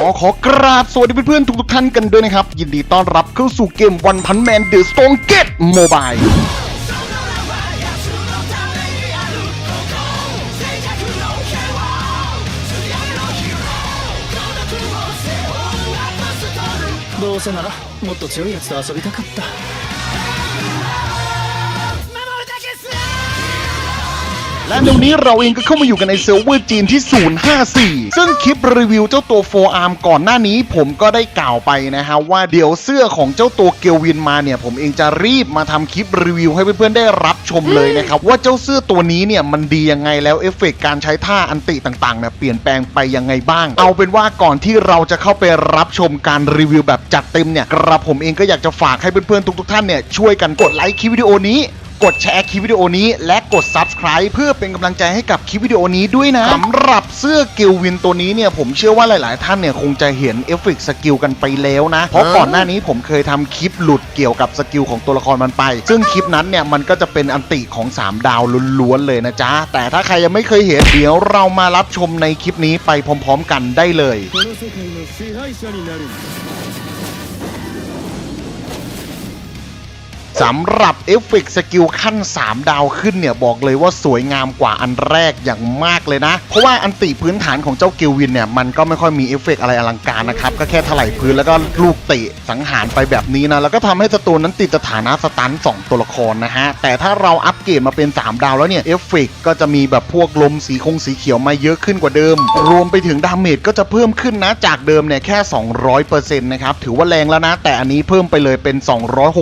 อขอกราบสวัสดีเพื่อนๆทุกๆท่านกันด้วยนะครับ ยินดีต้อนรับเข้าสู่เกมวันพันแมนเดอะสโตนเกตโมบาย どうせならもっと強いやつと遊びたかった และเดี๋ยวนี้เราเองก็เข้ามาอยู่กันในเซิร์ฟเวอร์จีนที่ 054 ซึ่งคลิปรีวิวเจ้าตัวโฟอาร์มก่อนหน้านี้ผมก็ได้กล่าวไปนะฮะว่าเดี๋ยวเสื้อของเจ้าตัวเกลวินมาเนี่ย ผมเองจะรีบมาทำคลิปรีวิวให้เพื่อนๆได้รับชมเลยนะครับ ว่าเจ้าเสื้อตัวนี้เนี่ย มันดียังไงแล้วเอฟเฟกต์การใช้ท่าอันติต่างๆเนี่ยเปลี่ยนแปลงไปยังไงบ้าง เอาเป็นว่าก่อนที่เราจะเข้าไปรับชมการรีวิวแบบจัดเต็มเนี่ยกระผมเองก็อยากจะฝากให้เพื่อนๆทุกๆท่านเนี่ยช่วยกันกดไลค์คลิปวิดีโอนี้ กดแชร์คลิปวิดีโอนี้ และกด Subscribe เพื่อเป็นกำลังใจให้กับคลิปวิดีโอนี้ด้วยนะสำหรับเสื้อกิลวินตัวนี้เนี่ยผมเชื่อว่าหลาย ๆ ท่านเนี่ยคงจะเห็นเอฟเฟกต์สกิลกันไปแล้วนะ เพราะก่อนหน้านี้ผมเคยทำคลิปหลุดเกี่ยวกับสกิลของตัวละครมันไป ซึ่งคลิปนั้นเนี่ยมันก็จะเป็นอันติของ 3 ดาวล้วน ๆ เลยนะจ๊ะ แต่ถ้าใครยังไม่เคยเห็นเดี๋ยวเรามารับชมในคลิปนี้ไปพร้อม ๆ กันได้เลย สำหรับเอฟเฟกต์สกิลขั้น 3 ดาวขึ้นเนี่ย บอกเลยว่าสวยงามกว่าอันแรกอย่างมากเลยนะ เพราะว่าอันติพื้นฐานของเจ้ากิลวินเนี่ย มันก็ไม่ค่อยมีเอฟเฟกต์อะไรอลังการนะครับ ก็แค่ถลายพื้นแล้วก็ลูกเตะสังหารไปแบบนี้นะ แล้วก็ทำให้ศัตรูนั้นติดสถานะสตัน2ตัวละครนะฮะ แต่ถ้าเราอัปเกรดมาเป็น 3 ดาวแล้วเนี่ยเอฟเฟกต์ก็จะมีแบบพวกลมสีคงสีเขียวมาเยอะขึ้นกว่าเดิม รวมไปถึงดาเมจก็จะเพิ่มขึ้นนะจากเดิมเนี่ยแค่ 200%นะครับถือว่าแรงแล้วนะ แต่อันนี้เพิ่มไปเลยเป็น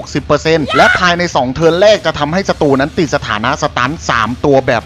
260%และภายใน 2 เทิร์นแรกจะทำให้ศัตรูนั้นติดสถานะสตัน3ตัวแบบ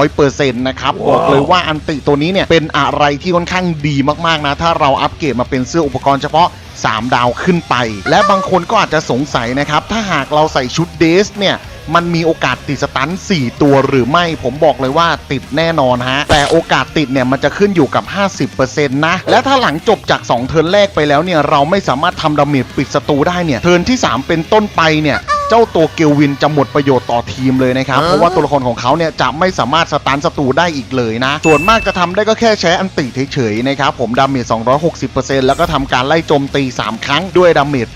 100%นะครับบอกเลยว่าอันติตัวนี้เนี่ย เป็นอะไรที่ค่อนข้างดีมากๆนะ ถ้าเราอัปเกรดมาเป็นเสื้ออุปกรณ์เฉพาะ 3 ดาวขึ้นไป และบางคนก็อาจจะสงสัยนะครับ ถ้าหากเราใส่ชุดเดสเนี่ย มันมีโอกาสติดสตัน 4 ตัวหรือไม่ผมบอกเลยว่าติดแน่นอนฮะ แต่โอกาสติดเนี่ย มันจะขึ้นอยู่กับ 50%นะ และถ้าหลังจบจาก 2 เทิร์นแรกไปแล้วเนี่ย เราไม่สามารถทำดาเมจปิดศัตรูได้เนี่ย เทิร์นที่ 3 เป็นต้นไปเนี่ย เจ้าตัวเกลวินจะหมดประโยชน์ต่อทีมเลยนะครับ เพราะว่าตัวละครของเขาเนี่ยจะไม่สามารถสตันศัตรูได้อีกเลยนะ ส่วนมากจะทำได้ก็แค่ใช้อันติเฉยๆนะครับผมดาเมจ260%แล้วก็ทำการไล่โจมตี 3 ครั้งด้วยดาเมจ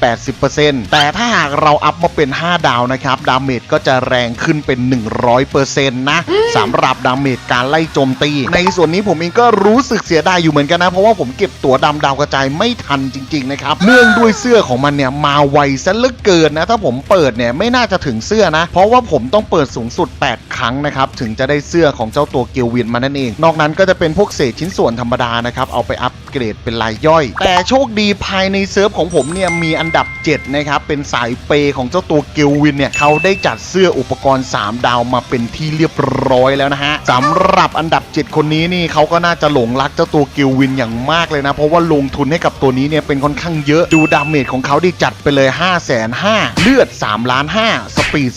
80%แต่ถ้าหากเราอัพมาเป็น 5 ดาวนะครับดาเมจก็จะแรงขึ้นเป็น 100%นะ สำหรับดาเมจการไล่โจมตี ในส่วนนี้ผมเองก็รู้สึกเสียดายอยู่เหมือนกันนะ เพราะว่าผมเก็บตั๋วดำดาวกระจายไม่ทันจริง ๆ นะครับ เนื่องด้วยเสื้อของมันเนี่ย มาไวซะเหลือเกินนะ ถ้าผมเปิดเนี่ย ไม่น่าจะถึงเสื้อนะ เพราะว่าผมต้องเปิดสูงสุด 8 ครั้งนะครับ ถึงจะได้เสื้อของเจ้าตัวเกลวินมานั่นเอง นอกนั้นก็จะเป็นพวกเศษชิ้นส่วนธรรมดานะครับเอาไปอัปเกรดเป็นรายย่อย แต่โชคดีภายในเซิร์ฟของผมเนี่ยมีอันดับ 7 นะครับ เป็นสายเปของเจ้าตัวเกลวินเนี่ยเขาได้จัดเสื้ออุปกรณ์ 3 ดาวมาเป็นที่เรียบร้อยแล้วนะฮะสำหรับอันดับ 7 คนนี้นี่เขาก็น่าจะหลงรักเจ้าตัวเกลวินอย่างมากเลยนะ เพราะว่าลงทุนให้กับตัวนี้เนี่ยเป็นค่อนข้างเยอะดูดาเมจของเขาด้จัดไปเลย 5 5 0 0 0เลือด3ล้าน5สปีด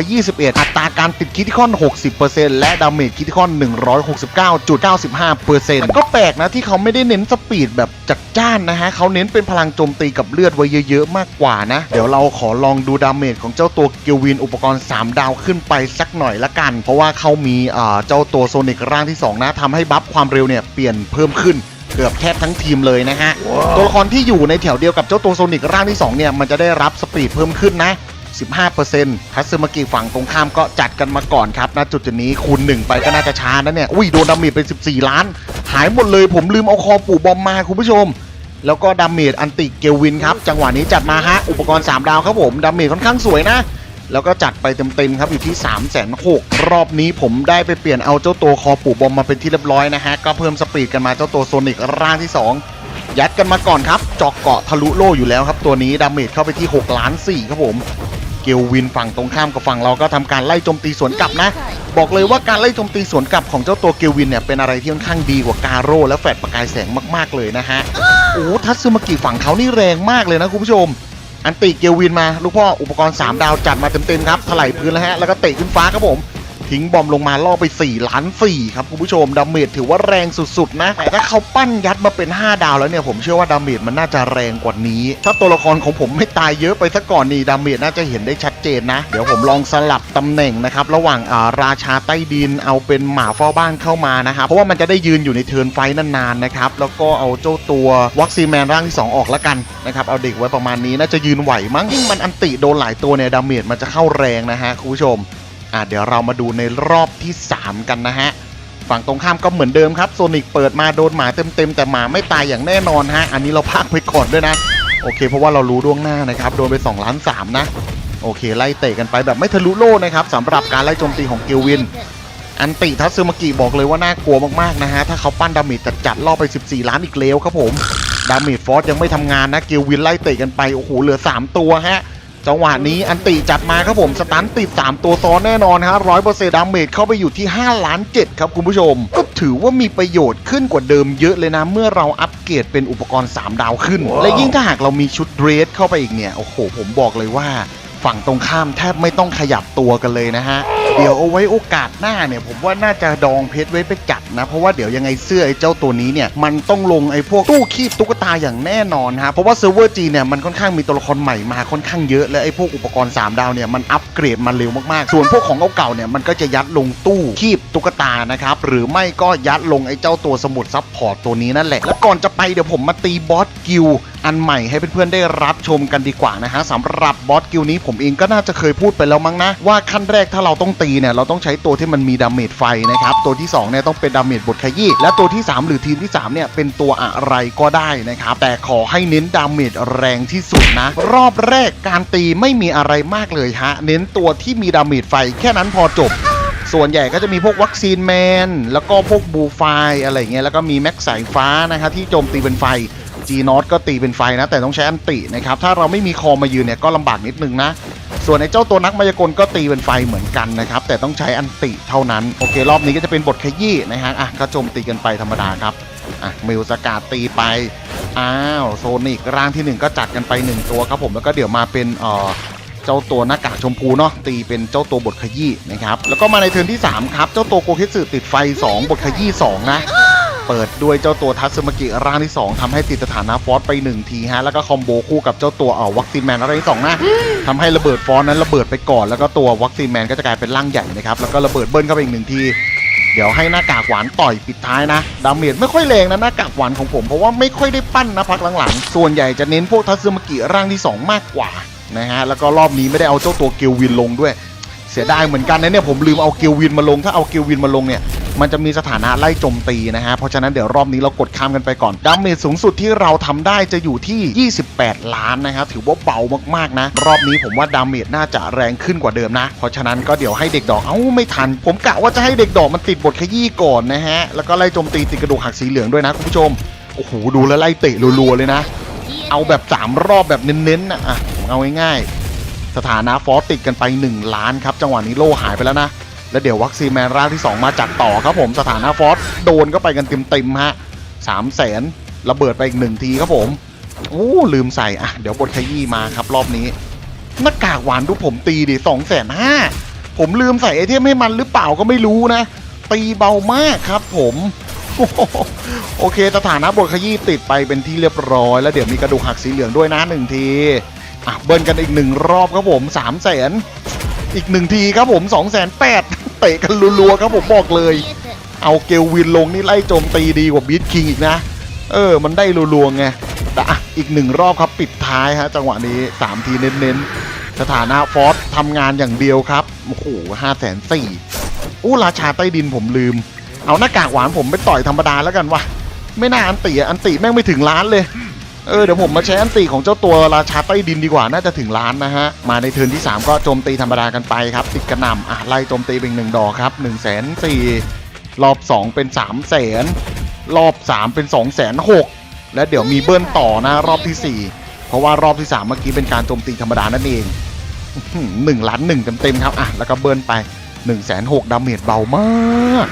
421 อัตราการติดคิดค่อน 60%และดาเมจคิดค่อน 169.95%ก็แปลกนะที่เขาไม่ได้เน้นสปีดแบบจัดจ้านนะฮะเขาเน้นเป็นพลังโจมตีกับเลือดไว้เยอะๆมากกว่านะ เดี๋ยวเราขอลองดูดาเมจของเจ้าตัวเกลวินอุปกรณ์ 3 ดาวขึ้นไปสักหน่อยละกัน เพราะว่าเขามีอ่าเจ้าตัวโซนิกร่างที่ 2 นะทำให้บัฟความเร็วเนี่ยเปลี่ยนเพิ่มขึ้นเกือบแทบทั้งทีมเลยนะฮะ ตัวละครที่อยู่ในแถวเดียวกับเจ้าตัวโซนิกร่างที่ 2 เนี่ย มันจะได้รับสปีดเพิ่มขึ้นนะ 15%ทัตสึมากิฝั่งตรงข้ามก็จัดกันมาก่อนครับณจุดจุดนี้คูณ1ไปก็น่าจะช้านะเนี่ย อุ้ยโดนดาเมจเป็น 14 ล้าน หายหมดเลยผมลืมเอาคอปู่บอมมาคุณผู้ชม แล้วก็ดาเมจอันติเกลวินครับ จังหวะนี้จัดมาฮะ อุปกรณ์ 3 ดาวครับผม ดาเมจค่อนข้างสวยนะ แล้วก็จัดไปเต็มๆครับอยู่ที่3 6 0 0 0รอบนี้ผมได้ไปเปลี่ยนเอาเจ้าตัวคอปู่บอมมาเป็นที่เรียบร้อยนะฮะ ก็เพิ่มสปีดกันมาเจ้าตัวโซนิกร่างที่ 2 ยัดกันมาก่อนครับจอกเกาะทะลุโล่อยู่แล้วครับ ตัวนี้ดาเมจเข้าไปที่6ล้าน4ครับผมเกลวินฝั่งตรงข้ามกับฝั่งเราก็ทำการไล่โจมตีสวนกลับนะ บอกเลยว่าการไล่โจมตีสวนกลับของเจ้าตัวเกลวินเนี่ยเป็นอะไรที่ค่อนข้างดีกว่ากาโร่และแฟดประกายแสงมากๆเลยนะฮะโอ้ทัตซึมากิฝั่งเขานี่แรงมากเลยนะคุณผู้ชม อันติเกลวินมา ลูกพ่ออุปกรณ์ 3 ดาวจัดมาเต็มๆครับถลายพื้นแล้วฮะ แล้วก็เตะขึ้นฟ้าครับผม ทิ้งบอมลงมาล่อไป4ล้าน4ครับคุณผู้ชมดาเมจถือว่าแรงสุดๆนะแต่ถ้าเขาปั้นยัดมาเป็น 5 ดาวแล้วเนี่ยผมเชื่อว่าดาเมจมันน่าจะแรงกว่านี้ ถ้าตัวละครของผมไม่ตายเยอะไปซะก่อนนี่ดาเมจน่าจะเห็นได้ชัดเจนนะ เดี๋ยวผมลองสลับตำแหน่งนะครับระหว่างอาราชาใต้ดินเอาเป็นหมาเฝ้าบ้านเข้ามานะครับเพราะว่ามันจะได้ยืนอยู่ในเทิร์นไฟนานๆนะครับแล้วก็เอาเจ้าตัววัคซีแมนร่างที่สองออกแล้วกันนะครับเอาเด็กไว้ประมาณนี้น่าจะยืนไหวมั้งยิ่งมันอันติโดนหลายตัวเนี่ยดาเมจมันจะเข้าแรงนะฮะคุณผู้ชม อะเดี๋ยวเรามาดูในรอบที่ 3 กันนะฮะ ฝั่งตรงข้ามก็เหมือนเดิมครับโซนิกเปิดมาโดนหมาเต็มๆ แต่หมาไม่ตายอย่างแน่นอนฮะ อันนี้เราพักไปก่อนด้วยนะ โอเค เพราะว่าเรารู้ล่วงหน้านะครับ โดนไป2ล้าน3นะ โอเค ไล่เตะกันไปแบบไม่ทะลุโล่นะครับสำหรับการไล่โจมตีของเกลวิน อันติทัตซึมากิบอกเลยว่าน่ากลัวมากๆนะฮะ ถ้าเขาปั้นดาเมจจัดๆล่อไป 14 ล้านอีกแล้วครับผม ดาเมจฟอสยังไม่ทำงานนะเกลวินไล่เตะกันไป โอ้โห เหลือ 3 ตัวฮะ จังหวะนี้อันติจัดมาครับผมสตันติด 3 ตัวซ้อนแน่นอนฮะร้อยเปอร์เซ็นต์ดาเมจเข้าไปอยู่ที่ 5 ล้าน7ครับคุณผู้ชม ก็ถือว่ามีประโยชน์ขึ้นกว่าเดิมเยอะเลยนะ เมื่อเราอัปเกรดเป็นอุปกรณ์ 3 ดาวขึ้น และยิ่งถ้าหากเรามีชุดเดรสเข้าไปอีกเนี่ย โอ้โห ผมบอกเลยว่า ฝั่งตรงข้ามแทบไม่ต้องขยับตัวกันเลยนะฮะ เดี๋ยวเอาไว้โอกาสหน้าเนี่ย ผมว่าน่าจะดองเพชรไว้ไปจัดนะ เพราะว่าเดี๋ยวยังไงเสื้อไอ้เจ้าตัวนี้เนี่ย มันต้องลงไอ้พวกตู้คีบตุ๊กตาอย่างแน่นอนฮะเพราะว่าเซิร์ฟเวอร์จีเนี่ยมันค่อนข้างมีตัวละครใหม่มาค่อนข้างเยอะและไอ้พวกอุปกรณ์ 3 ดาวเนี่ยมันอัปเกรดมาเร็วมากๆ ส่วนพวกของเก่าๆเนี่ยมันก็จะยัดลงตู้คีบตุ๊กตานะครับหรือไม่ก็ยัดลงไอ้เจ้าตัวสมุดซับพอร์ตตัวนี้นั่นแหละแล้วก่อนจะไปเดี๋ยวผมมาตีบอสกิล อันใหม่ให้เพื่อนๆได้รับชมกันดีกว่านะฮะสำหรับบอสกิลนี้ผมเองก็น่าจะเคยพูดไปแล้วมั้งนะ ว่าขั้นแรกถ้าเราต้องตีเนี่ยเราต้องใช้ตัวที่มันมีดาเมจไฟนะครับตัวที่2เนี่ยต้องเป็นดาเมจบทขยี้และตัวที่ 3 หรือทีมที่3เนี่ยเป็นตัวอะไรก็ได้นะครับแต่ขอให้เน้นดาเมจแรงที่สุดนะ รอบแรกการตีไม่มีอะไรมากเลยฮะเน้นตัวที่มีดาเมจไฟแค่นั้นพอจบส่วนใหญ่ก็จะมีพวกวัคซีนแมน แล้วก็พวกบูไฟอะไรเงี้ยแล้วก็มีแม็กสายฟ้านะครับที่โจมตีเป็นไฟ G นอตก็ตีเป็นไฟนะ แต่ต้องใช้อันตินะครับ ถ้าเราไม่มีคอมายืนเนี่ยก็ลำบากนิดนึงนะ ส่วนไอ้เจ้าตัวนักมายากลก็ตีเป็นไฟเหมือนกันนะครับ แต่ต้องใช้อันติเท่านั้น โอเค รอบนี้ก็จะเป็นบทขยี้นะฮะอะก็โจมตีกันไปธรรมดาครับอะมิวสกาดตีไปอ้าวโซนิกร่างทีหนึ่งก็จัดกันไปหนึ่งตัวครับผมแล้วก็เดี๋ยวมาเป็นเอ่อเจ้าตัวหน้ากากชมพูเนาะตีเป็นเจ้าตัวบทขยี้นะครับแล้วก็มาในเทิร์นที่ 3 ครับ เจ้าตัวโกเคสึติดไฟ 2 บทขยี้2นะ เปิดด้วยเจ้าตัวทัตสึมากิร่างที่ 2ทำให้ติดสถานะฟอสไป 1 ทีฮะ แล้วก็คอมโบคู่กับเจ้าตัวเอ่อวัคซีนแมนร่างที่2นะทำให้ระเบิดฟอสนั้นระเบิดไปก่อน แล้วก็ตัววัคซีนแมนก็จะกลายเป็นร่างใหญ่นะครับ แล้วก็ระเบิดเบิ้ลเข้าไปอีกหนึ่งที เดี๋ยวให้หน้ากากหวานต่อยปิดท้ายนะ ดาเมจไม่ค่อยแรงนะหน้ากากหวานของผม เพราะว่าไม่ค่อยได้ปั้นนะพักหลังๆ ส่วนใหญ่จะเน้นพวกทัตสึมากิร่างที่ 2 มากกว่านะฮะ แล้วก็รอบนี้ไม่ได้เอาเจ้าตัวเกลวินลงด้วย เสียดายเหมือนกันนะเนี่ยผมลืมเอาเกลวินมาลง ถ้าเอาเกลวินมาลงเนี่ยมันจะมีสถานะไล่โจมตีนะฮะ เพราะฉะนั้นเดี๋ยวรอบนี้เรากดข้ามกันไปก่อนดาเมจสูงสุดที่เราทำได้จะอยู่ที่ 28 ล้านนะครับถือว่าเบามากๆนะ รอบนี้ผมว่าดาเมจน่าจะแรงขึ้นกว่าเดิมนะ เพราะฉะนั้นก็เดี๋ยวให้เด็กดอกเอ้าไม่ทัน ผมกะว่าจะให้เด็กดอกมันติดบทขยี้ก่อนนะฮะแล้วก็ไล่โจมตีติดกระดูกหักสีเหลืองด้วยนะคุณผู้ชมโอ้โหดูแล้วไล่เตะรัวๆเลยนะ เอาแบบ 3 รอบแบบเน้นๆนะอะเอาง่ายๆ สถานะฟอสติดกันไป 1 ล้านครับ จังหวะนี้โล่หายไปแล้วนะ แล้วเดี๋ยววัคซีนแมนร่างที่ 2 มาจัดต่อครับผมสถานะฟอสโดนก็ไปกันเต็มๆฮะสามแสนระเบิดไปอีกหนึ่งทีครับผมอู้ลืมใส่อะเดี๋ยวบทขยี้มาครับรอบนี้หน้ากากหวานดูผมตีดิสองแสนห้าผมลืมใส่ไอเทมให้มันหรือเปล่าก็ไม่รู้นะ ตีเบามากครับผมโอ้โหโอเคสถานะบทขยี้ติดไปเป็นที่เรียบร้อย แล้วเดี๋ยวมีกระดูกหักสีเหลืองด้วยนะหนึ่งที อะเบิ้ลกันอีกหนึ่งรอบครับผมสามแสนอีกหนึ่งทีครับผมสองแสนแปดเตะกันรัวๆครับผมบอกเลย เอาเกลวินลงนี่ไล่โจมตีดีกว่าบีทคิงอีกนะ เออ มันได้รัวๆไงแต่อะอีกหนึ่งรอบครับปิดท้ายฮะจังหวะนี้สามทีเน้นๆ สถานะฟอสทำงานอย่างเดียวครับโอ้โหห้าแสนสี่อู้ราชาใต้ดินผมลืม เอาหน้ากากหวานผมไปต่อยธรรมดาแล้วกันวะไม่น่าอันติอะอันติแม่งไม่ถึงล้านเลย เออเดี๋ยวผมมาใช้อันติของเจ้าตัวราชาใต้ดินดีกว่าน่าจะถึงล้านนะฮะ มาในเทิร์นที่ 3 ก็โจมตีธรรมดากันไปครับ ติดกระหน่ำอะไล่โจมตีเป็นหนึ่งดอกครับ1นึ่งแสนสี่รอบ 2 เป็น3 0 0แสนรอบ 3 เป็น2องแสนหกและเดี๋ยวมีเบิ้ลต่อนะรอบทีสี่ 4 เพราะว่ารอบที่ 3 เมื่อกี้เป็นการโจมตีธรรมดานั่นเองหนึ่งล้านหนึ่งเต็มๆครับอะแล้วก็เบิ้ลไป1นึ่งแสนหกดาเมจเบามาก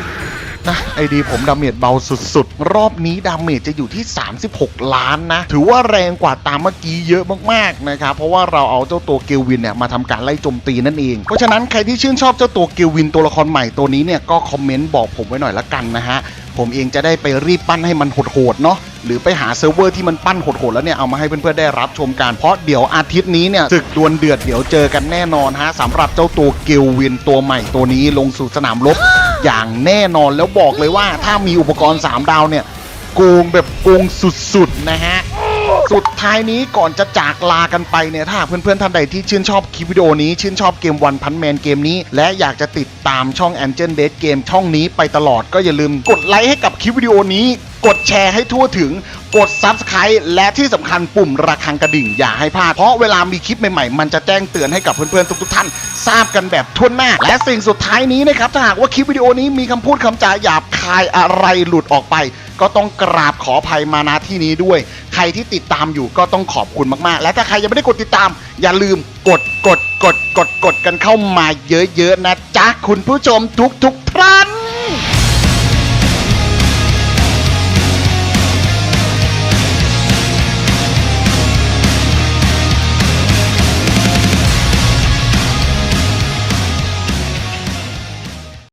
นะไอดีผมดาเมจเบาสุดๆ รอบนี้ดาเมจจะอยู่ที่ 36 ล้านนะ ถือว่าแรงกว่าตามเมื่อกี้เยอะมากๆนะครับ เพราะว่าเราเอาเจ้าตัวเกลวินเนี่ยมาทำการไล่โจมตีนั่นเอง เพราะฉะนั้นใครที่ชื่นชอบเจ้าตัวเกลวินตัวละครใหม่ตัวนี้เนี่ยก็คอมเมนต์บอกผมไว้หน่อยละกันนะฮะผมเองจะได้ไปรีบปั้นให้มันโหดๆเนาะหรือไปหาเซิร์ฟเวอร์ที่มันปั้นโหดๆแล้วเนี่ยเอามาให้เพื่อนๆได้รับชมกันเพราะเดี๋ยวอาทิตย์นี้เนี่ยศึกดวลเดือดเดี๋ยวเจอกันแน่นอนฮะสำหรับเจ้าตัวเกลวินตัวใหม่ตัวนี้ลงสู่สนามรบ อย่างแน่นอนแล้วบอกเลยว่าถ้ามีอุปกรณ์ 3 ดาวเนี่ยโกงแบบโกงสุดๆนะฮะ สุดท้ายนี้ก่อนจะจากลากันไปเนี่ยถ้าหากเพื่อนๆท่านใดที่ชื่นชอบคลิปวิดีโอนี้ชื่นชอบเกมวันพันแมนเกมนี้ และอยากจะติดตามช่อง Angel Base Game ช่องนี้ไปตลอดก็อย่าลืมกดไลค์ให้กับคลิปวิดีโอนี้ กดแชร์ให้ทั่วถึงกด Subscribe และที่สำคัญปุ่มระฆังกระดิ่งอย่าให้พลาด เพราะเวลามีคลิปใหม่ๆ มันจะแจ้งเตือนให้กับเพื่อนๆทุกๆท่าน ทราบกันแบบทั่วหน้า และสิ่งสุดท้ายนี้นะครับ ถ้าหากว่าคลิปวิดีโอนี้มีคำพูดคำจาหยาบคายอะไรหลุดออกไป ก็ต้องกราบขออภัยมาณที่นี้ด้วย รที่ติดตามอยู่ก็ต้องขอบคุณมากๆ และถ้าใครยังไม่ได้กดติดตาม อย่าลืมกดกดกดกดกดกันเข้ามาเยอะๆนะจ๊ะคุณผู้ชมทุกๆท่าน